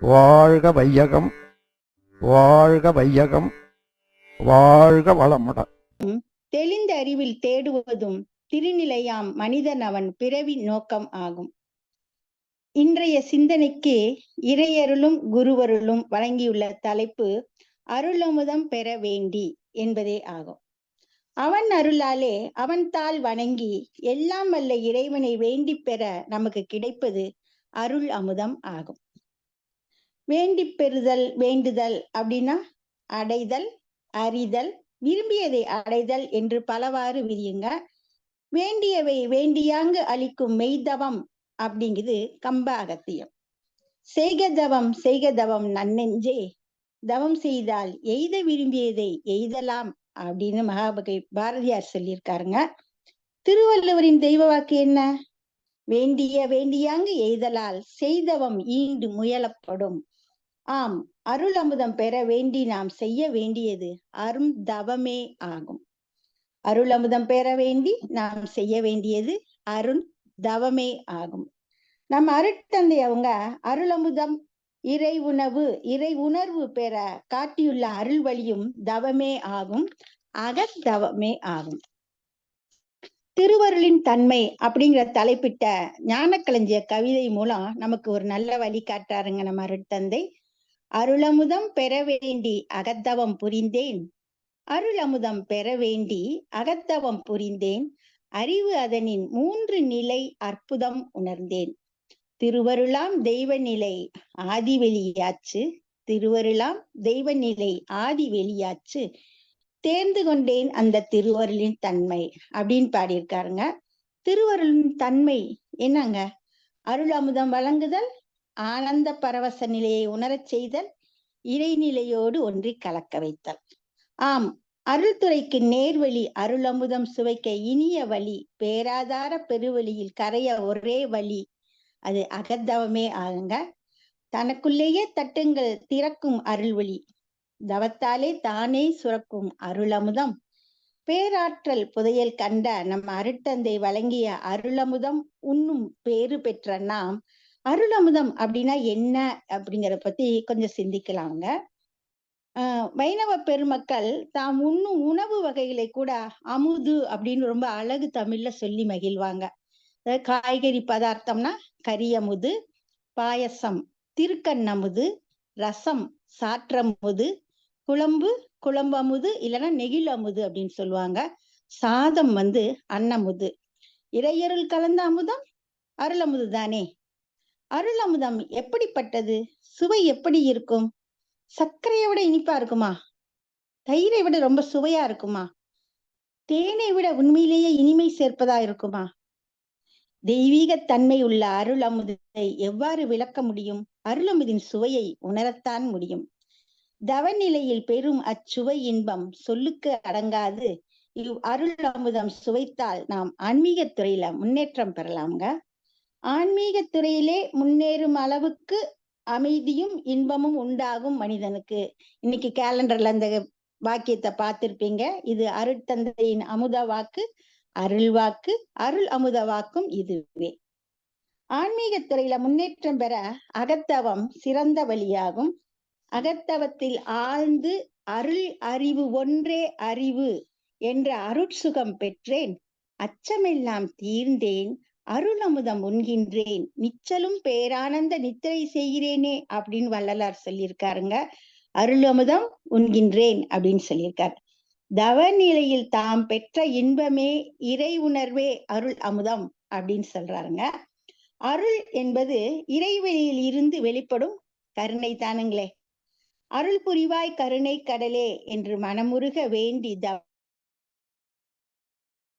வாழ்க வையகம் வாழ்க வையகம் வாழ்க வளமுடன் தெளிந்த அறிவில் தேடுவதும் திருநிலையாம் மனிதன் அவன் பிறவி நோக்கம் ஆகும். இன்றைய சிந்தனைக்கு இறையருளும் குருவருளும் வழங்கியுள்ள தலைப்பு அருளமுதம் பெற வேண்டி என்பதே ஆகும். அவன் அருளாலே அவன் தாள் வணங்கி எல்லாம் வல்ல இறைவனை வேண்டி பெற நமக்கு கிடைப்பது அருள் அமுதம் ஆகும். வேண்டி பெறுதல் வேண்டுதல் அப்படின்னா அடைதல் அறிதல் விரும்பியதை அடைதல் என்று பலவாறு விரியுங்க வேண்டியவை வேண்டியாங்கு அளிக்கும் மெய்தவம் அப்படிங்குது கம்ப அகத்தியம் செய்க தவம் செய்க தவம் நன்னெஞ்சே. தவம் செய்தால் எய்த விரும்பியதை எய்தலாம் அப்படின்னு மகாபகை பாரதியார் சொல்லியிருக்காருங்க. திருவள்ளுவரின் தெய்வ வாக்கு என்ன? வேண்டிய வேண்டியாங்கு எய்தலால் செய்தவம் ஈண்டு முயலப்படும். ஆம் அருள் அமுதம் பெற வேண்டி நாம் செய்ய வேண்டியது அரும் தவமே ஆகும். அருள் அமுதம் பெற வேண்டி நாம் செய்ய வேண்டியது அருண் தவமே ஆகும். நம் அருட்தந்தை அவங்க அருள் அமுதம் இறை உணவு இறை உணர்வு பெற காட்டியுள்ள அருள் வழியும் தவமே ஆகும் அகத்தவமே ஆகும். திருவருளின் தன்மை அப்படிங்கிற தலைப்பிட்ட ஞானக்களஞ்சிய கவிதை மூலம் நமக்கு ஒரு நல்ல வழி காட்டாருங்க நம்ம அருட்தந்தை. அருளமுதம் பெற வேண்டி அகத்தவம் புரிந்தேன். அருளமுதம் பெற வேண்டி அகத்தவம் புரிந்தேன். அறிவு அதனின் மூன்று நிலை அற்புதம் உணர்ந்தேன். திருவருளாம் தெய்வ நிலை ஆதி வெளியாச்சு திருவருளாம் தெய்வ நிலை ஆதி வெளியாச்சு தேர்ந்து கொண்டேன் அந்த திருவருளின் தன்மை அப்படின்னு பாடியிருக்காருங்க. திருவருளின் தன்மை என்னங்க? அருள் அமுதம் வழங்குதல் ஆனந்த பரவச நிலையை உணரச் செய்தல் இறைநிலையோடு ஒன்றி கலக்க வைத்தல். ஆம் அருள்துறைக்கு நேர்வழி அருளமுதம் சுவைக்க இனிய வழி பேராதார பெருவழியில் கரைய ஒரே வழி. அது அகத்தவமே ஆகுங்க. தனக்குள்ளேயே தட்டுங்கள் திறக்கும் அருள்வழி தவத்தாலே தானே சுரக்கும் அருளமுதம். பேராற்றல் புதையல் கண்ட நம் அருட்டந்தை வழங்கிய அருளமுதம் உண்ணும் பேறு பெற்ற நாம் அருளமுதம் அப்படின்னா என்ன அப்படிங்கிறத பத்தி கொஞ்சம் சிந்திக்கலாங்க. வைணவ பெருமக்கள் தாம் உண்ணும் உணவு வகைகளை கூட அமுது அப்படின்னு ரொம்ப அழகு தமிழ்ல சொல்லி மகிழ்வாங்க. அதாவது காய்கறி பதார்த்தம்னா கரியமுது பாயசம் திருக்கண்ணமுது ரசம் சாற்றமுது குழம்பு குழம்பமுது இல்லைன்னா நெகிழ் அமுது அப்படின்னு சொல்லுவாங்க. சாதம் வந்து அன்னமுது. இறையருள் கலந்த அமுதம் அருளமுது தானே அருள் அமுதம் எப்படிப்பட்டது? சுவை எப்படி இருக்கும்? சர்க்கரையை விட இனிப்பா இருக்குமா? தயிரை விட ரொம்ப சுவையா இருக்குமா? தேனை விட உண்மையிலேயே இனிமை சேர்ப்பதா இருக்குமா? தெய்வீக தன்மை உள்ள அருள் அமுதை எவ்வாறு விளக்க முடியும்? அருளமுதின் சுவையை உணரத்தான் முடியும். தவநிலையில் பெறும் அச்சுவை இன்பம் சொல்லுக்கு அடங்காது. இவ் அருள் அமுதம் சுவைத்தால் நாம் ஆன்மீக துறையில முன்னேற்றம் பெறலாம்ங்க. ஆன்மீக துறையிலே முன்னேறும் அளவுக்கு அமைதியும் இன்பமும் உண்டாகும் மனிதனுக்கு. இன்னைக்கு கேலண்டர்ல அந்த வாக்கியத்தை பார்த்திருப்பீங்க. இது அருட்தந்தையின் அமுத வாக்கு அருள் வாக்கு அருள் அமுத வாக்கும் இதுவே. ஆன்மீக துறையில முன்னேற்றம் பெற அகத்தவம் சிறந்த வழியாகும். அகத்தவத்தில் ஆழ்ந்து அருள் அறிவு ஒன்றே அறிவு என்ற அருட்சுகம் பெற்றேன். அச்சமெல்லாம் தீர்ந்தேன். அருள் அமுதம் உண்கின்றேன். நிச்சலும் பேரானந்த நித்திரை செய்கிறேனே அப்படின்னு வள்ளலார் சொல்லியிருக்காருங்க. அருள் அமுதம் உண்கின்றேன் அப்படின்னு சொல்லியிருக்காரு. தவநிலையில் தாம் பெற்ற இன்பமே இறை உணர்வே அருள் அமுதம் அப்படின்னு சொல்றாருங்க. அருள் என்பது இறைவெளியில் இருந்து வெளிப்படும் கருணை தானுங்களே. அருள் புரிவாய் கருணை கடலே என்று மனமுருக வேண்டி தவ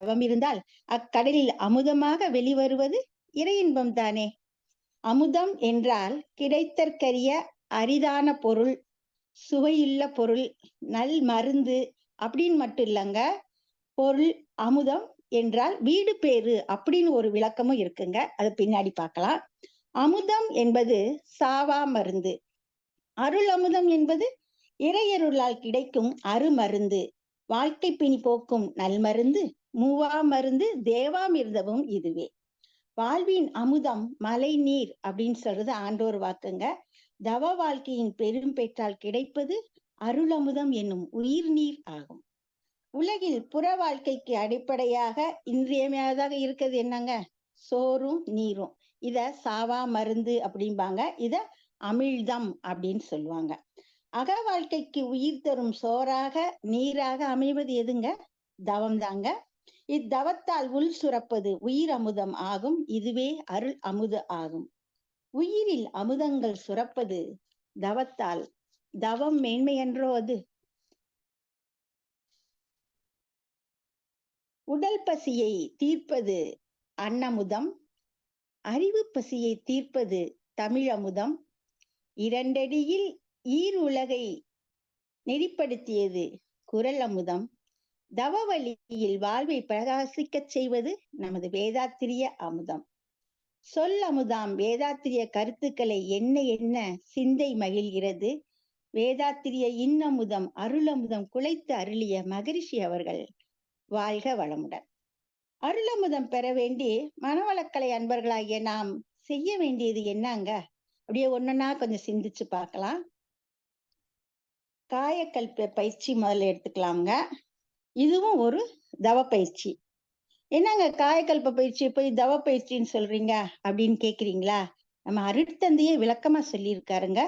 தவம் இருந்தால் அக்கடலில் அமுதமாக வெளிவருவது இறை தானே அமுதம் என்றால் கிடைத்தற்கரிய அரிதான பொருள் சுவையுள்ள பொருள் நல் மருந்து அப்படின்னு மட்டும் இல்லைங்க. பொருள் அமுதம் என்றால் வீடு பேரு அப்படின்னு ஒரு விளக்கமும் இருக்குங்க. அது பின்னாடி பார்க்கலாம். அமுதம் என்பது சாவா மருந்து. அருள் அமுதம் என்பது இறையருளால் கிடைக்கும் அருமருந்து. வாழ்க்கை பிணி போக்கும் நல்மருந்து. மூவா மருந்து தேவாமிர்தமும் இதுவே. வாழ்வின் அமுதம் மலை நீர் அப்படின்னு சொல்றது ஆண்டோர் வாக்குங்க. தவ வாழ்க்கையின் பெரும் பெற்றால் கிடைப்பது அருளமுதம் என்னும் உயிர் நீர் ஆகும். உலகில் புற வாழ்க்கைக்கு அடிப்படையாக இன்றியமையாததாக இருக்கிறது என்னங்க? சோறும் நீரும். இத சாவா மருந்து அப்படிம்பாங்க. இத அமிழ்தம் அப்படின்னு சொல்லுவாங்க. அக வாழ்க்கைக்கு உயிர் தரும் சோறாக நீராக அமைவது எதுங்க? தவம் தாங்க இத்தவத்தால் உள் சுரப்பது உயிர் அமுதம் ஆகும் இதுவே அருள் அமுது ஆகும். உயிரில் அமுதங்கள் சுரப்பது தவத்தால் தவம் மேன்மையன்றோ அது? உடல் பசியை தீர்ப்பது அன்னமுதம் அறிவு பசியை தீர்ப்பது தமிழமுதம் இரண்டடியில் ஈர் உலகை நெறிப்படுத்தியது குரல் அமுதம் தவ வழியில் வாழ்வை பிரகாசிக்கச் செய்வது நமது வேதாத்திரிய அமுதம். சொல் அமுதாம் வேதாத்திரிய கருத்துக்களை என்ன என்ன சிந்தை மகிழ்கிறது? வேதாத்திரிய இன்னமுதம் அருளமுதம் குலைத்து அருளிய மகரிஷி அவர்கள் வாழ்க வளமுடன். அருளமுதம் பெற வேண்டி மனவளக்கலை அன்பர்களாகிய நாம் செய்ய வேண்டியது என்னங்க? அப்படியே ஒன்னொன்னா கொஞ்சம் சிந்திச்சு பார்க்கலாம். காயக்கல்ப பயிற்சி முதல்ல எடுத்துக்கலாம்ங்க. இதுவும் ஒரு தவ பயிற்சி. என்னங்க காயக்கல்ப பயிற்சி போய் தவ பயிற்சின்னு சொல்றீங்க அப்படின்னு கேக்குறீங்களா? நம்ம அருட்தந்தையே விளக்கமா சொல்லியிருக்காருங்க.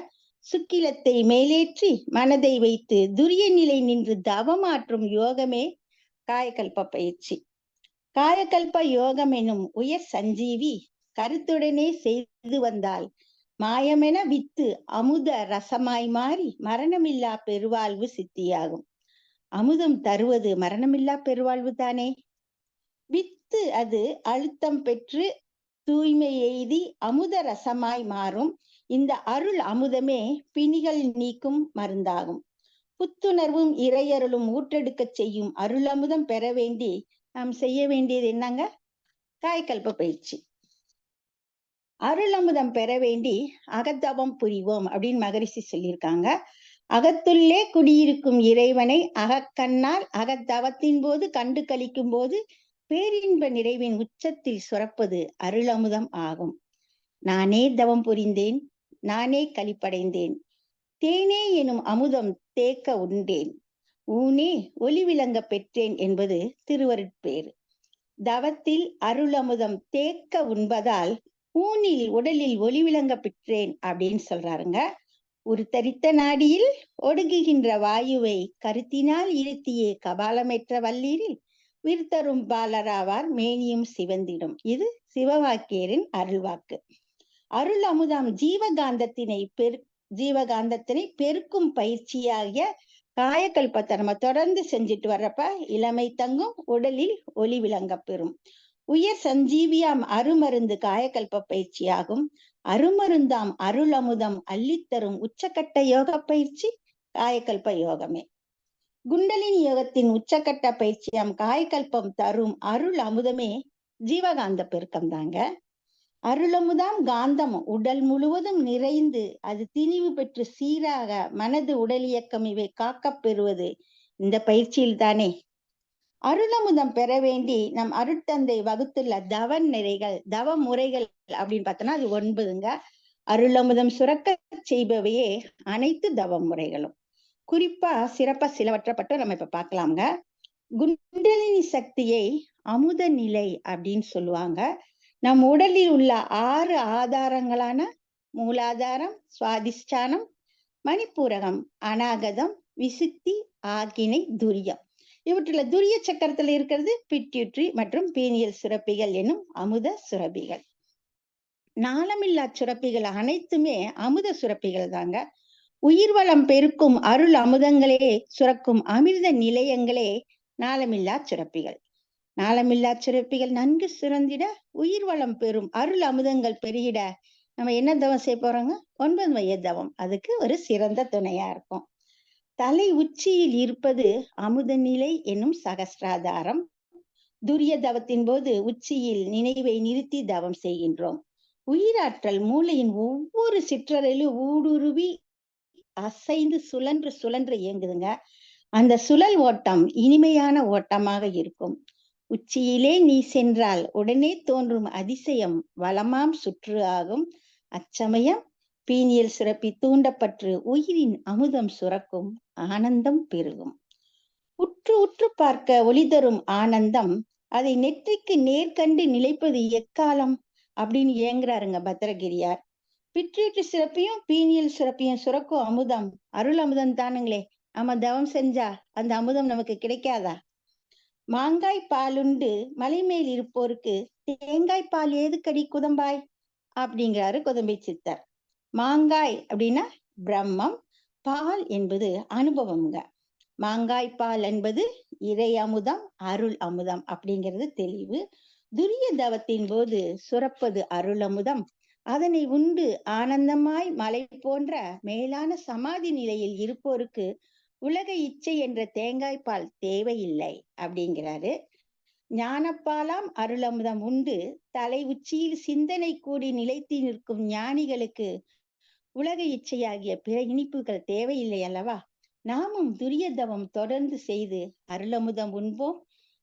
சுக்கிலத்தை மேலேற்றி மனதை வைத்து துரிய நிலை நின்று தவமாற்றும் யோகமே காயக்கல்ப பயிற்சி. காயக்கல்ப யோகம் எனும் உயர் சஞ்சீவி கருத்துடனே செய்து வந்தால் மாயமென வித்து அமுத ரசமாய் மாறி மரணமில்லா பெருவாழ்வு சித்தியாகும். அமுதம் தருவது மரணமில்லா பெருவாழ்வு தானே? வித்து அது அழுத்தம் பெற்று தூய்மை எய்தி அமுத ரசமாய் மாறும். இந்த அருள் அமுதமே பிணிகள் நீக்கும் மருந்தாகும். புத்துணர்வும் இறையருளும் ஊற்றெடுக்க செய்யும் அருள் அமுதம் பெற வேண்டி நாம் செய்ய வேண்டியது என்னங்க? காய்கல்ப பயிற்சி. அருள் அமுதம் பெற வேண்டி அகத்தவம் புரிவோம் அப்படின்னு மகரிஷி சொல்லியிருக்காங்க. அகத்துள்ளே குடியிருக்கும் இறைவனை அகக்கண்ணால் அகத்தவத்தின் போது கண்டு கழிக்கும் போது பேரின்ப நிறைவின் உச்சத்தில் சுரப்பது அருளமுதம் ஆகும். நானே தவம் புரிந்தேன் நானே கழிப்படைந்தேன். தேனே எனும் அமுதம் தேக்க உண்டேன். ஊனே ஒளி விளங்க பெற்றேன் என்பது திருவருட்பேறு தவத்தில் அருளமுதம் தேக்க உண்பதால் ஊனில் உடலில் ஒளி விளங்க பெற்றேன் அப்படின்னு சொல்றாருங்க. ஒரு தரித்த நாடியில் ஒடுங்குகின்ற வாயுவை கருத்தினால் இருத்தியே கபாலமேற்ற வல்லீரில் விருத்தரும் பாலராவார் மேனியும் சிவந்திடும். இது சிவவாக்கியரின் அருள்வாக்கு. அருள் அமுதாம் ஜீவகாந்தத்தினை பெரு ஜீவகாந்தத்தினை பெருக்கும் பயிற்சியாகிய காயக்கல்பத்தை நம்ம தொடர்ந்து செஞ்சுட்டு வர்றப்ப இளமை தங்கும் உடலில் ஒளி விளங்க பெறும். உயர் சஞ்சீவியாம் அருமருந்து காயக்கல்ப பயிற்சியாகும். அருமருந்தாம் அருள் அமுதம் அள்ளித்தரும் உச்சக்கட்ட யோக பயிற்சி காயக்கல்ப யோகமே. குண்டலினி யோகத்தின் உச்சக்கட்ட பயிற்சியாம் காயக்கல்பம் தரும் அருள் அமுதமே ஜீவகாந்த பெருக்கம் தாங்க. அருளமுதாம் காந்தம் உடல் முழுவதும் நிறைந்து அது திணிவு பெற்று சீராக மனது உடல் இயக்கம் இவை காக்கப் பெறுவது. இந்த பயிற்சியில் தானே அருளமுதம் பெற வேண்டி நம் அருட்தந்தை வகுத்துள்ள தவ நிறைகள் தவ முறைகள் அப்படின்னு பார்த்தோம்னா அது ஒன்பதுங்க. அருளமுதம் சுரக்க செய்பவையே அனைத்து தவ முறைகளும். குறிப்பா சிறப்பா சிலவற்றப்பட்டு நம்ம இப்ப பார்க்கலாங்க குண்டலினி சக்தியை அமுத நிலை அப்படின்னு சொல்லுவாங்க. நம் உடலில் உள்ள ஆறு ஆதாரங்களான மூலாதாரம் சுவாதிஷ்டானம் மணிப்பூரகம் அநாகதம் விசுத்தி ஆகினை துரியம். இவற்றுல துரிய சக்கரத்தில் இருக்கிறது பிட்யூட்ரி மற்றும் பீனியல் சுரப்பிகள் எனும் அமுத சுரப்பிகள். நாளமில்லா சுரப்பிகள் அனைத்துமே அமுத சுரப்பிகள் தாங்க. உயிர் வளம் பெருக்கும் அருள் அமுதங்களே சுரக்கும் அமிர்த நிலையங்களே நாளமில்லா சுரப்பிகள். நாளமில்லா சுரப்பிகள் நன்கு சுரந்திட உயிர் வளம் பெறும் அருள் அமுதங்கள் பெருகிட நம்ம என்ன தவம் செய்ய போறோங்க? ஒன்பது மைய தவம். அதுக்கு ஒரு சிறந்த துணையா இருக்கும். தலை உச்சியில் இருப்பது அமுத நிலை என்னும் சகசிராதாரம். துரிய தவத்தின் போது உச்சியில் நினைவை நிறுத்தி தவம் செய்கின்றோம். உயிராற்றல் மூளையின் ஒவ்வொரு சிற்றறையிலும் ஊடுருவி அசைந்து சுழன்று சுழன்று இயங்குதுங்க. அந்த சுழல் ஓட்டம் இனிமையான ஓட்டமாக இருக்கும். உச்சியிலே நீ சென்றால் உடனே தோன்றும் அதிசயம் வளமாம் சுற்று ஆகும். அச்சமயம் பீனியல் சுரப்பி தூண்டப்பட்டு உயிரின் அமுதம் சுரக்கும் ஆனந்தம் பெருகும். உற்று உற்று பார்க்க ஒளி தரும் ஆனந்தம் அதை நெற்றிக்கு நேர்கண்டு நிலைப்பது எக்காலம் அப்படின்னு ஏங்குறாருங்க பத்திரகிரியார். பிற்றீட்டு சிறப்பையும் பீனியல் சுரப்பியும் சுரக்கும் அமுதம் அருள் அமுதம் தானுங்களே. நம்ம தவம் செஞ்சா அந்த அமுதம் நமக்கு கிடைக்காதா? மாங்காய் பாலுண்டு மலை மேல் இருப்போருக்கு தேங்காய் பால் ஏதுக்கடி குதம்பாய்? அப்படிங்கிறாரு குதம்பை சித்தர். மாங்காய் அப்படின்னா பிரம்மம் பால் என்பது அனுபவம்ங்க. மாங்காய் பால் என்பது இறை அமுதம் அருள் அமுதம் அப்படிங்கிறது தெளிவு. துரிய தவத்தின் போது சுரப்பது அருள் அமுதம். அதனை உண்டு ஆனந்தமாய் மலை போன்ற மேலான சமாதி நிலையில் இருப்போருக்கு உலக இச்சை என்ற தேங்காய் பால் தேவையில்லை அப்படிங்கிறாரு. ஞானப்பாலாம் அருளமுதம் உண்டு. தலை உச்சியில் சிந்தனை கூடி நிலைத்து நிற்கும் ஞானிகளுக்கு உலக இச்சையாகிய பிற இனிப்புகள் தேவையில்லை அல்லவா? நாமும் துரிய தவம் தொடர்ந்து செய்து அருளமுதம் உண்போம்.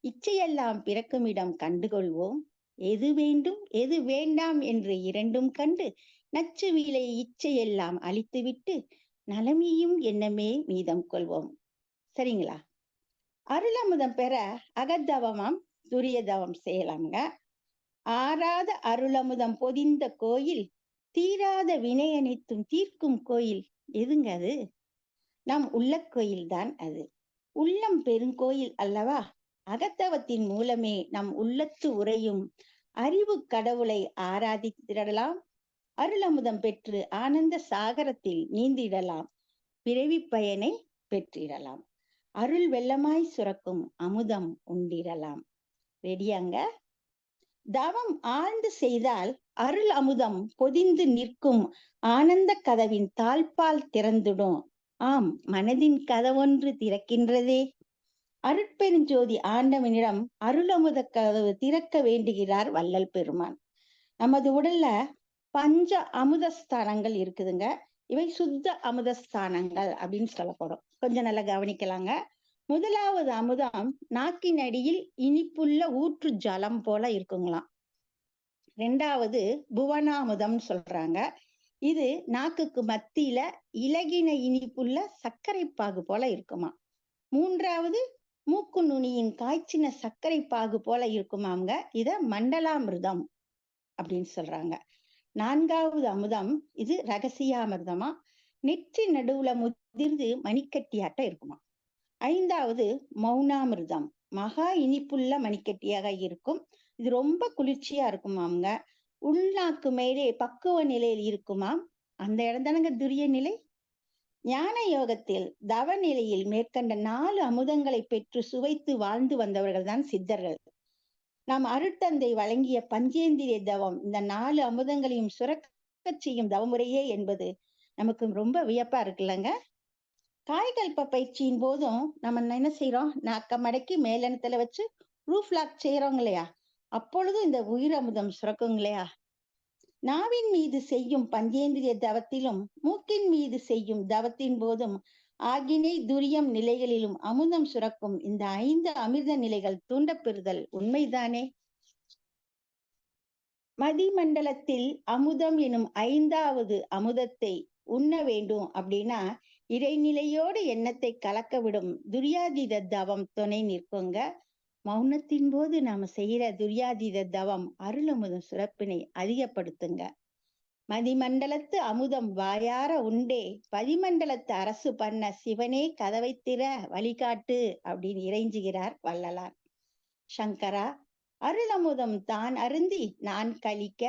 இச்சையெல்லாம் பிறக்கும் இடம் கண்டுகொள்வோம். எது வேண்டும் எது வேண்டாம் என்று இரண்டும் கண்டு நச்சு வீலை இச்சையெல்லாம் அழித்துவிட்டு நலமியும் எண்ணமே மீதம் கொள்வோம். சரிங்களா? அருளமுதம் பெற அகத்தவமாம் துரிய தவம் செய்யலாம்ங்க. ஆறாத அருளமுதம் பொதிந்த கோயில் தீராத வினை அனைத்தும் தீர்க்கும் கோயில் எதுங்க அது? நம் உள்ள கோயில் தான் அது. உள்ளம் பெருங்கோயில் அல்லவா? அகத்தவத்தின் மூலமே நம் உள்ளத்து உரையும் அறிவு கடவுளை ஆராதித்திடலாம். அருளமுதம் பெற்று ஆனந்த சாகரத்தில் நீந்திடலாம். பிறவி பயனை பெற்றிடலாம். அருள் வெள்ளமாய் சுரக்கும் அமுதம் உண்டிடலாம். ரெடியாங்க தவம் ஆழ்ந்து செய்தால் அருள் அமுதம் பொதிந்து நிற்கும் ஆனந்த கதவின் தாழ்பால் திறந்துடும். ஆம் மனதின் கதவொன்று திறக்கின்றதே. அருட்பெருஞ்சோதி ஆண்டவனிடம் அருள் அமுத கதவு திறக்க வேண்டுகிறார் வள்ளல் பெருமான். நமது உடல்ல பஞ்ச அமுதஸ்தானங்கள் இருக்குதுங்க. இவை சுத்த அமுதஸ்தானங்கள் அப்படின்னு சொல்லப்படும். கொஞ்சம் நல்லா கவனிக்கலாங்க. முதலாவது அமுதம் நாக்கின் அடியில் இனிப்புள்ள ஊற்று ஜலம் போல இருக்குங்களாம். ரெண்டாவது புவனாமுதம் சொல்றாங்க. இது நாக்குக்கு மத்தியில இலகின இனிப்புள்ள சர்க்கரை பாகு போல இருக்குமா மூன்றாவது மூக்கு நுனியின் காய்ச்சின சர்க்கரை பாகு போல இருக்குமாங்க இத மண்டலாமிருதம் அப்படின்னு சொல்றாங்க. நான்காவது அமுதம் இது ரகசியாமிருதமா? நெற்றி நடுவுல முதிர்ந்து மணிக்கட்டியாட்டம் இருக்குமா ஐந்தாவது மௌனாமிருதம் மகா இனிப்புள்ள மணிக்கட்டியாக இருக்கும். இது ரொம்ப குளிர்ச்சியா இருக்குமாங்க உள்நாக்கு மேலே பக்குவ நிலையில் இருக்குமாம் அந்த இடம் தானங்க துரிய நிலை? ஞான யோகத்தில் தவ நிலையில் மேற்கண்ட நாலு அமுதங்களை பெற்று சுவைத்து வாழ்ந்து வந்தவர்கள் தான் சித்தர்கள். நாம் அருட்தந்தை வழங்கிய பஞ்சேந்திரிய தவம் இந்த நாலு அமுதங்களையும் சுரக்க செய்யும் தவமுறையே என்பது நமக்கு ரொம்ப வியப்பா இருக்குல்லங்க. காய்கல்ப பயிற்சியின் போதும் நம்ம என்ன செய்யறோம் நாக்க மடக்கி மேலெனத்துல வச்சு ரூஃப் லாக் செய்யறோங்க இல்லையா? அப்பொழுது இந்த உயிர் அமுதம் இல்லையா? நாவின் மீது செய்யும் பஞ்சேந்திரிய தவத்திலும் மூக்கின் மீது செய்யும் தவத்தின் போதும் ஆகினை துரியம் நிலைகளிலும் அமுதம் சுரக்கும் இந்த ஐந்து அமிர்த நிலைகள் தூண்டப்பெறுதல் உண்மைதானே? மதிமண்டலத்தில் அமுதம் எனும் ஐந்தாவது அமுதத்தை உண்ண வேண்டும் அப்படின்னா இறைநிலையோடு எண்ணத்தை கலக்க விடும் துரியாதீத தவம் துணை நிற்குங்க. மௌனத்தின் போது நாம செய்யற துரியாதீத தவம் அருளமுதம் சுரப்பினை அதிகப்படுத்துங்க. மதிமண்டலத்து அமுதம் வாயார உண்டே பதிமண்டலத்து அரசு பண்ண சிவனே கதவை திற வழிகாட்டு அப்படின்னு இறைஞ்சுகிறார் வள்ளலார். சங்கரா அருளமுதம் தான் அருந்தி நான் கழிக்க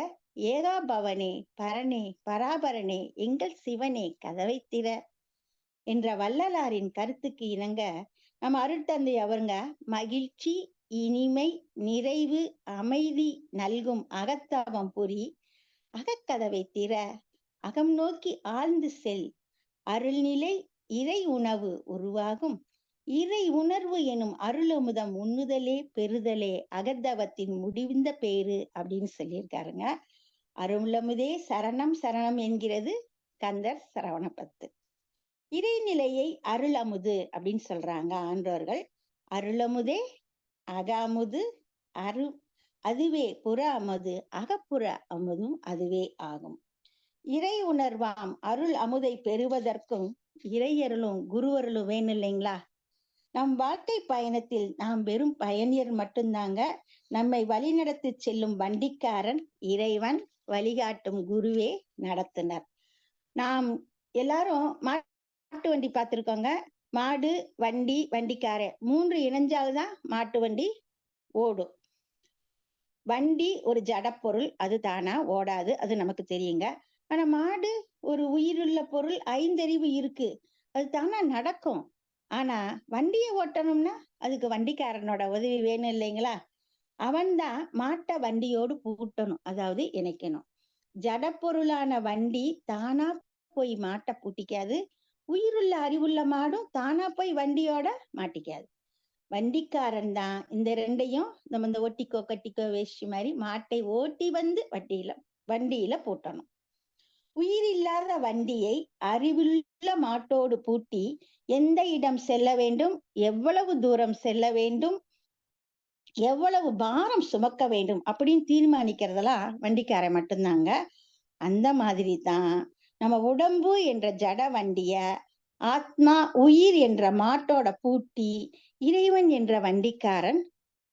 ஏகாபவனே பரனே பராபரனே எங்கள் சிவனே கதவை திற என்ற வள்ளலாரின் கருத்துக்கு இணங்க நம்ம அருட்தந்தை அவருங்க மகிழ்ச்சி இனிமை நிறைவு அமைதி நல்கும் அகத்தவம் புரி அகக்கதவை திற அகம் நோக்கி ஆழ்ந்து செல் அருள்நிலை இறை உணவு உருவாகும். இறை உணர்வு எனும் அருளமுதம் உண்ணுதலே பெறுதலே அகத்தவத்தின் முடிந்த பேரு அப்படின்னு சொல்லியிருக்காருங்க. அருளமுதே சரணம் சரணம் என்கிறது கந்தர் சரவணப்பத்து இறைநிலையை அருள் அமுது அப்படின்னு சொல்றாங்க ஆன்றோர்கள் அருளமுதே அக அமுது அரு அதுவே புற அமுது அகப்புற அமுதும் அதுவே ஆகும். இறை உணர்வாம் அருள் அமுதை பெறுவதற்கும் இறையருளும் குருவருளும் வேணும் இல்லைங்களா? நம் வாழ்க்கை பயணத்தில் நாம் வெறும் பயணியர் மட்டும்தாங்க நம்மை வழிநடத்தி செல்லும் வண்டிக்காரன் இறைவன் வழிகாட்டும் குருவே நடத்துனர். நாம் எல்லாரும் மாட்டு வண்டி பார்த்துருக்கோங்க மாடு வண்டி வண்டிக்காரன் மூன்று இணைஞ்சால்தான் மாட்டு வண்டி ஓடும். வண்டி ஒரு ஜடப்பொருள் அது தானா ஓடாது அது நமக்கு தெரியுங்க. ஆனா மாடு ஒரு உயிருள்ள பொருள் ஐந்தறிவு இருக்கு. அது தானா நடக்கும். ஆனா வண்டியை ஓட்டணும்னா அதுக்கு வண்டிக்காரனோட உதவி வேணும் இல்லைங்களா? அவன்தான் மாட்டை வண்டியோடு பூட்டணும் அதாவது இணைக்கணும். ஜடப்பொருளான வண்டி தானா போய் மாட்டை பூட்டிக்காது. உயிருள்ள அறிவுள்ள மாடும் தானா போய் வண்டியோட மாட்டிக்காது. வண்டிக்காரன் தான். இந்த ரெண்டையும் நம்ம இந்த ஒட்டிக்கோ கட்டிக்கோ வேஷ்டி மாதிரி மாட்டை ஓட்டி வந்து வண்டியில வண்டியில பூட்டணும். உயிர் இல்லாத வண்டியை அறிவுள்ள மாட்டோடு பூட்டி எந்த இடம் செல்ல வேண்டும்? எவ்வளவு தூரம் செல்ல வேண்டும்? எவ்வளவு பாரம் சுமக்க வேண்டும் அப்படின்னு தீர்மானிக்கிறதெல்லாம் வண்டிக்காரன் மட்டும்தாங்க. அந்த மாதிரி தான். நம்ம உடம்பு என்ற ஜட வண்டிய ஆத்மா உயிர் என்ற மாட்டோட பூட்டி இறைவன் என்ற வண்டிக்காரன்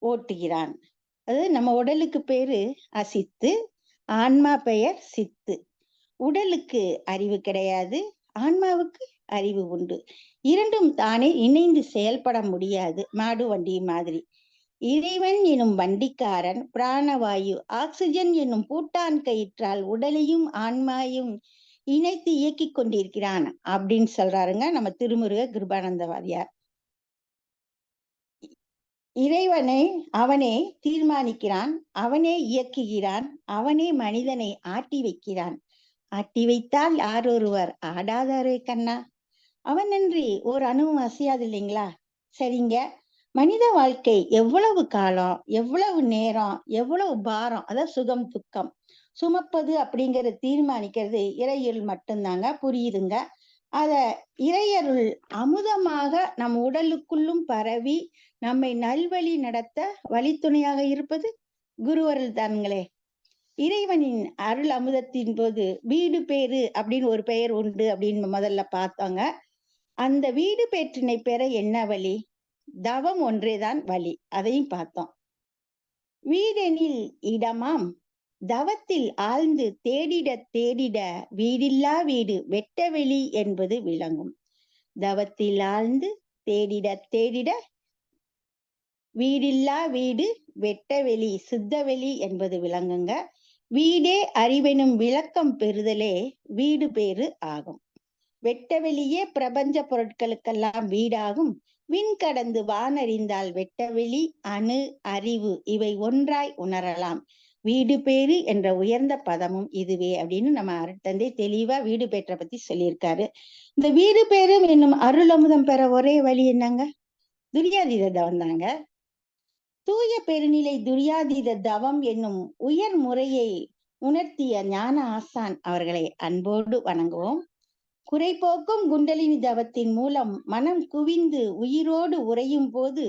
ஓட்டுகிறான். அது நம்ம உடலுக்கு பேரு அசித்து ஆன்மா பெயர் சித்து. உடலுக்கு அறிவு கிடையாது ஆன்மாவுக்கு அறிவு உண்டு. இரண்டும் தானே இணைந்து செயல்பட முடியாது மாடு வண்டி மாதிரி. இறைவன் எனும் வண்டிக்காரன் பிராணவாயு ஆக்சிஜன் என்னும் பூட்டான் கயிற்றால் உடலையும் ஆன்மாயும் இணைத்து இயக்கி கொண்டிருக்கிறான் அப்படின்னு சொல்றாருங்க நம்ம திருமுருக கிருபானந்தவாதியார். இறைவனை அவனே தீர்மானிக்கிறான் அவனே இயக்குகிறான் அவனே மனிதனை ஆட்டி வைக்கிறான். ஆட்டி வைத்தால் யார் ஒருவர் ஆடாதாரே கண்ணா? நன்றி ஒரு அணுவும் அசையாது இல்லைங்களா? சரிங்க. மனித வாழ்க்கை எவ்வளவு காலம் எவ்வளவு நேரம் எவ்வளவு பாரம் அதாவது சுகம் துக்கம். சுமப்பது அப்படிங்கிற தீர்மானிக்கிறது இறையருள் மட்டும்தாங்க புரியுதுங்க. அத இறையருள் அமுதமாக நம் உடலுக்குள்ளும் பரவி நம்மை நல்வழி நடத்த வழித்துணையாக இருப்பது குருவருள் தான்களே இறைவனின் அருள் அமுதத்தின் போது வீடு பேரு அப்படின்னு ஒரு பெயர் உண்டு அப்படின்னு முதல்ல பார்த்தோங்க. அந்த வீடு பேற்றினை பெற என்ன வழி? தவம் ஒன்றேதான் வழி. அதையும் பார்த்தோம். வீடெனில் இடமாம் தவத்தில் ஆழ்ந்து தேடிட தேடிட வீடில்லா வீடு வெட்டவெளி என்பது விளங்கும். தவத்தில் ஆழ்ந்து தேடிட தேடிட வீடில்லா வீடு வெட்டவெளி சித்தவெளி என்பது விளங்குங்க. வீடே அறிவெனும் விளக்கம் பெறுதலே வீடு பேறு ஆகும். வெட்டவெளியே பிரபஞ்ச பொருட்களுக்கெல்லாம் வீடாகும். விண் கடந்து வானறிந்தால் வெட்டவெளி அணு அறிவு இவை ஒன்றாய் உணரலாம். வீடு பேறு என்ற உயர்ந்த பதமும் இதுவே அப்படின்னு நம்ம அருட்தந்தை தெளிவா வீடு பேற்ற பத்தி சொல்லியிருக்காரு. இந்த வீடு பேரும் என்னும் அருள் அமுதம் பெற ஒரே வழி என்னங்க? துரியாதீத தவந்தாங்க தூய பெருநிலை துரியாதீத தவம் என்னும் உயர் முறையை உணர்த்திய ஞான ஆசான் அவர்களை அன்போடு வணங்குவோம். குறைபோக்கும் குண்டலினி தவத்தின் மூலம் மனம் குவிந்து உயிரோடு உறையும் போது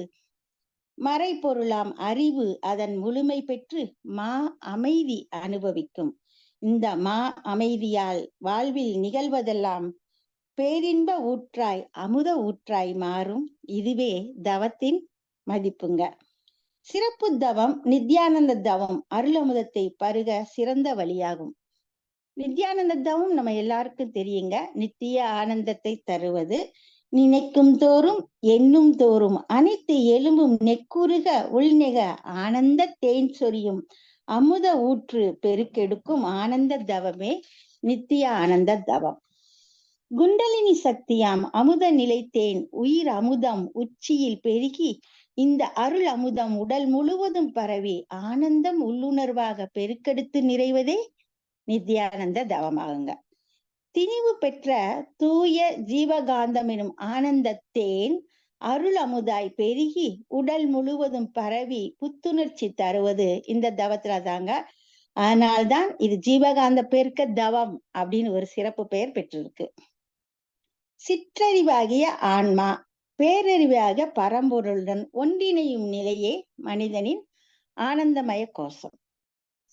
மறைபொருளாம் அறிவு அதன் முழுமை பெற்று மா அமைதி அனுபவிக்கும். இந்த மா அமைதியால் வாழ்வில் நிகழ்வதெல்லாம் பேரின்ப ஊற்றாய் அமுத ஊற்றாய் மாறும். இதுவே தவத்தின் மதிப்புங்க. சிறப்பு தவம் நித்யானந்த தவம் அருளமுதத்தை பருக சிறந்த வழியாகும். நித்யானந்த தவம் நம்ம எல்லாருக்கும் தெரியுங்க. நித்திய ஆனந்தத்தை தருவது. நினைக்கும் தோறும் எண்ணும் தோறும் அனைத்து எலும்பும் நெக்குருக உள்நெக ஆனந்த தேன் சொரியும். அமுத ஊற்று பெருக்கெடுக்கும் ஆனந்த தவமே நித்திய ஆனந்த தவம். குண்டலினி சக்தியாம் அமுத நிலைத்தேன் உயிர் அமுதம் உச்சியில் பெருகி இந்த அருள் அமுதம் உடல் முழுவதும் பரவி ஆனந்தம் உள்ளுணர்வாக பெருக்கெடுத்து நிறைவதே நித்யானந்த தவமாகுங்க. திணிவு பெற்ற தூய ஜீவகாந்தம் எனும் ஆனந்தத்தேன் அருள் அமுதாய் பெருகி உடல் முழுவதும் பரவி புத்துணர்ச்சி தருவது இந்த தவத்துல தாங்க. அதனால்தான் இது ஜீவகாந்த பெருக்க தவம் அப்படின்னு ஒரு சிறப்பு பெயர் பெற்றிருக்கு. சிற்றறிவாகிய ஆன்மா பேரறிவாக பரம்பொருளுடன் ஒன்றிணையும் நிலையே மனிதனின் ஆனந்தமய கோஷம்.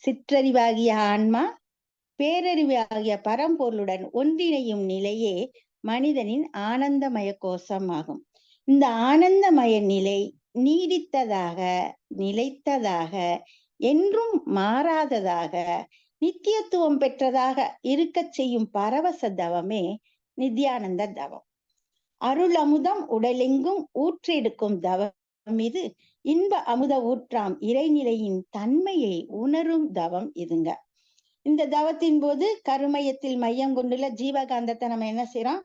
சிற்றறிவாகிய ஆன்மா பேரறிவு ஆகிய பரம்பொருளுடன் ஒன்றிணையும் நிலையே மனிதனின் ஆனந்தமய கோஷம் ஆகும் இந்த ஆனந்தமய நிலை நீடித்ததாக நிலைத்ததாக என்றும் மாறாததாக நித்தியத்துவம் பெற்றதாக இருக்கச் செய்யும் பரவச தவமே நித்யானந்த தவம். அருள் அமுதம் உடலெங்கும் ஊற்றெடுக்கும் தவம் இது. இன்ப அமுத ஊற்றாம் இறைநிலையின் தன்மையை உணரும் தவம் இதுங்க. இந்த தவத்தின் போது கருமையத்தில் மையம் கொண்டுள்ள ஜீவகாந்தத்தை நம்ம என்ன செய்யறோம்?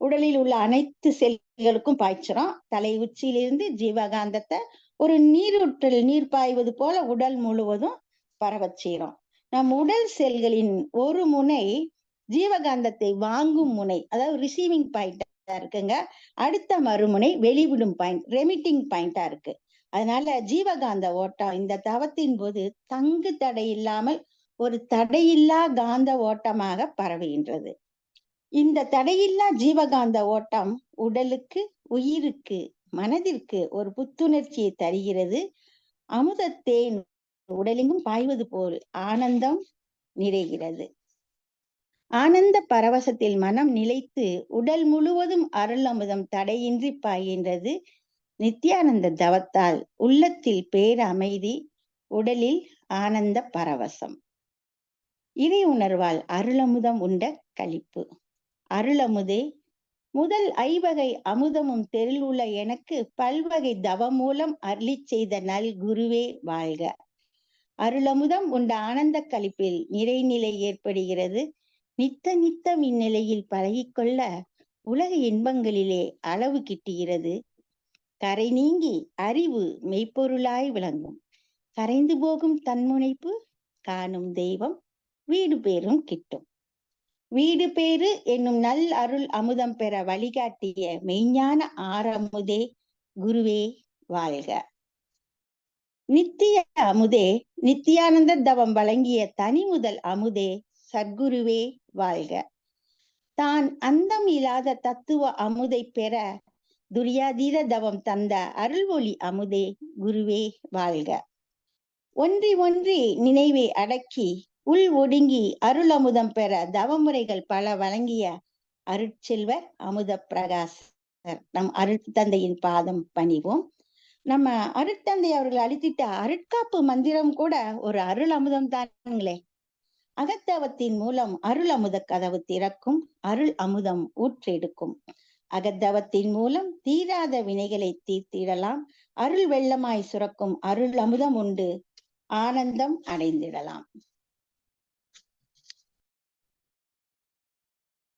உடலில் உள்ள அனைத்து செல்களுக்கும் பாய்ச்சிரும் தலை உச்சியிலிருந்து ஜீவகாந்தத்தை ஒரு நீரூற்றல் நீர் பாய்வது போல உடல் முழுவதும் பரவ செய்யறோம் நம் உடல் செல்களின் ஒரு முனை ஜீவகாந்தத்தை வாங்கும் முனை அதாவது ரிசீவிங் பாயிண்டா இருக்குங்க. அடுத்த மறுமுனை வெளிவிடும் பாயிண்ட் ரெமிட்டிங் பாயிண்டா இருக்கு. அதனால ஜீவகாந்த ஓட்டம் இந்த தவத்தின் போது தங்கு தடை இல்லாமல் ஒரு தடையில்லா காந்த ஓட்டமாக பரவுகின்றது. இந்த தடையில்லா ஜீவகாந்த ஓட்டம் உடலுக்கு உயிருக்கு மனதிற்கு ஒரு புத்துணர்ச்சியை தருகிறது. அமுதத்தேன் உடலெங்கும் பாய்வது போல் ஆனந்தம் நிறைகிறது. ஆனந்த பரவசத்தில் மனம் நிலைத்து உடல் முழுவதும் அருள் அமுதம் தடையின்றி பாய்கின்றது. நித்யானந்த தவத்தால் உள்ளத்தில் பேர் அமைதி உடலில் ஆனந்த பரவசம். இதை உணர்வால் அருளமுதம் உண்ட களிப்பு அருளமுதே முதல் ஐவகை அமுதமும் தெருள் உள்ள எனக்கு பல்வகை தவம் மூலம் அருளி செய்த நல் குருவே வாழ்க. அருளமுதம் உண்ட ஆனந்த கழிப்பில் நிறைநிலை ஏற்படுகிறது. நித்த நித்தம் இந்நிலையில் பழகிக்கொள்ள உலக இன்பங்களிலே அளவு கிட்டுகிறது. கரை நீங்கி அறிவு மெய்ப்பொருளாய் விளங்கும். கரைந்து போகும் தன்முனைப்பு காணும் தெய்வம் வீடு பேரும் கிட்டும். வீடு பேரு என்னும் நல் அருள் அமுதம் பெற வழிகாட்டிய மெய்ஞான ஆரமுதே குருவே வாழ்க. நித்திய அமுதே நித்தியானந்த தவம் வழங்கிய தனி முதல் அமுதே சத்குருவே வாழ்க. தான் அந்தம் இல்லாத தத்துவ அமுதை பெற துரியாதீத தவம் தந்த அருள்வொளி அமுதே குருவே வாழ்க. ஒன்றி ஒன்றி நினைவை அடக்கி உள் ஒடுங்கி அருள் அமுதம் பெற தவமுறைகள் பல வழங்கிய அருட்செல்வர் அமுத பிரகாசர் நம் அருட்தந்தையின் பாதம் பணிவோம். நம்ம அருட்தந்தை அவர்கள் அளித்திட்ட அருட்காப்பு மந்திரம் கூட ஒரு அருள் அமுதம் தானுங்களே. அகத்தவத்தின் மூலம் அருள் அமுத கதவு திறக்கும் அருள் அமுதம் ஊற்றெடுக்கும். அகத்தவத்தின் மூலம் தீராத வினைகளை தீர்த்திடலாம் அருள் வெள்ளமாய் சுரக்கும் அருள் அமுதம் உண்டு ஆனந்தம் அடைந்திடலாம்.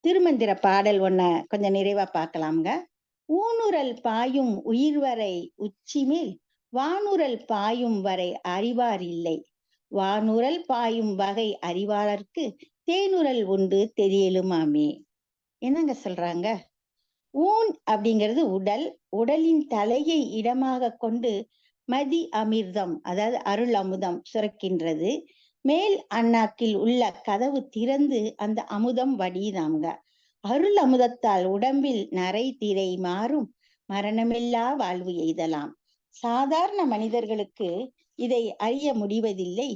திருமந்திர பாடல் ஒன்ன கொஞ்சம் நிறைவா பார்க்கலாம்ங்க. ஊனுரல் பாயும் உயிர் வரை உச்சி மேல் வானுரல் பாயும் வரை அறிவார் இல்லை. வானுரல் பாயும் வகை அறிவாளர்க்கு தேனுரல் உண்டு தெரியலுமாமே. என்னங்க சொல்றாங்க? ஊன் அப்படிங்கிறது உடல் உடலின் தலையை இடமாக கொண்டு மதி அமிர்தம் அதாவது அருள் அமுதம் சுரக்கின்றது. மேல் அண்ணாக்கில் உள்ள கதவு திறந்து அந்த அமுதம் வடியுதாங்க அருள் அமுதத்தால் உடம்பில் நரை திரை மாறும். மரணமில்லா வாழ்வு எய்தலாம். சாதாரண மனிதர்களுக்கு இதை அறிய முடிவதில்லை.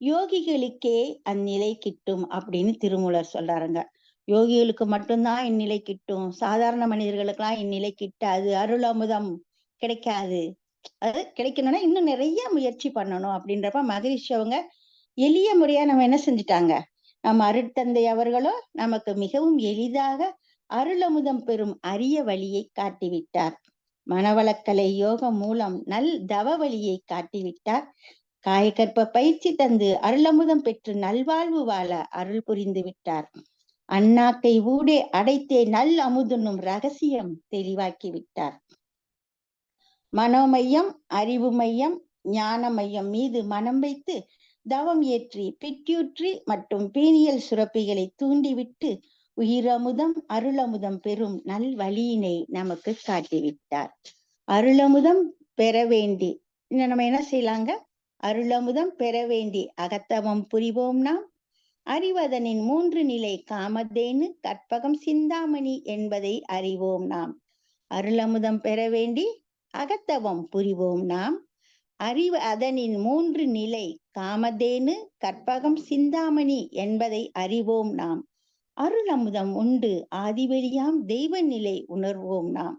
யோகிகளுக்கே அந்நிலை கிட்டும் அப்படின்னு திருமூலர் சொல்றாருங்க. யோகிகளுக்கு மட்டும்தான் இந்நிலை கிட்டும். சாதாரண மனிதர்களுக்கெல்லாம் இந்நிலை கிட்டாது. அருள் அமுதம் கிடைக்காது. அது கிடைக்கணும்னா இன்னும் நிறைய முயற்சி பண்ணணும் அப்படின்றப்ப மகரிஷி அவங்க எளிய முறையா நம்ம என்ன செஞ்சுட்டாங்க? நம்ம அருட்தந்தை அவர்களோ நமக்கு மிகவும் எளிதாக அருளமுதம் பெறும் அரிய வழியை காட்டிவிட்டார். மனவளக்கலை யோகம் மூலம் நல் தவ வழியை காட்டிவிட்டார். காயக்கற்ப பயிற்சி தந்து அருளமுதம் பெற்று நல்வாழ்வு வாழ அருள் புரிந்து விட்டார். அண்ணாக்கை ஊடே அடைத்தே நல் அமுதுன்னும் ரகசியம் தெளிவாக்கி விட்டார். மனோமையம் அறிவு மையம் ஞான மையம் மீது மனம் வைத்து தவம் ஏற்றி பிட்யூட்ரி மற்றும் பீனியல் சுரப்பிகளை தூண்டிவிட்டு உயிரமுதம் அருளமுதம் பெறும் நல் வழியினை நமக்கு காட்டிவிட்டார். அருளமுதம் பெற வேண்டி இன்னும் நம்ம என்ன செய்யலாங்க? அருளமுதம் பெற வேண்டி அகத்தவம் புரிவோம் நாம்? அறிவதனின் மூன்று நிலை காமதேனு கற்பகம் சிந்தாமணி என்பதை அறிவோம் நாம். அருளமுதம் பெற வேண்டி அகத்தவம் புரிவோம் நாம்? அறிவு அதனின் மூன்று நிலை காமதேனு கற்பகம் சிந்தாமணி என்பதை அறிவோம் நாம். அருளமுதம் உண்டு ஆதிவெளியாம் தெய்வ நிலை உணர்வோம் நாம்.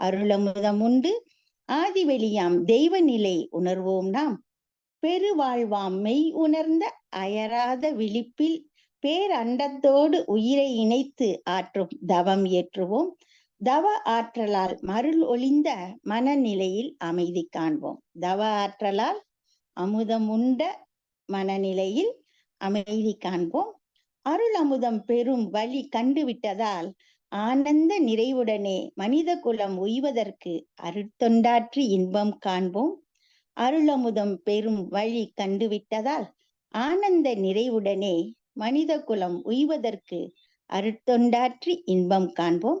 அருளமுதம் உண்டு ஆதிவெளியாம் தெய்வ நிலை உணர்வோம் நாம். பெருவாழ்வாம் மெய் உணர்ந்த அயராத விழிப்பில் பேரண்டத்தோடு உயிரை இணைத்து ஆற்றும் தவம் ஏற்றுவோம். தவ ஆற்றலால் மருள் ஒளிந்த மனநிலையில் அமைதி காண்போம். தவ ஆற்றலால் அமுதம் உண்ட மனநிலையில் அமைதி காண்போம். அருள் அமுதம் பெறும் வழி கண்டுவிட்டதால் ஆனந்த நிறைவுடனே மனித குலம் உய்வதற்கு அருட்தொண்டாற்றி இன்பம் காண்போம். அருளமுதம் பெறும் வழி கண்டுவிட்டதால் ஆனந்த நிறைவுடனே மனித குலம் உய்வதற்கு அருட்தொண்டாற்றி இன்பம் காண்போம்.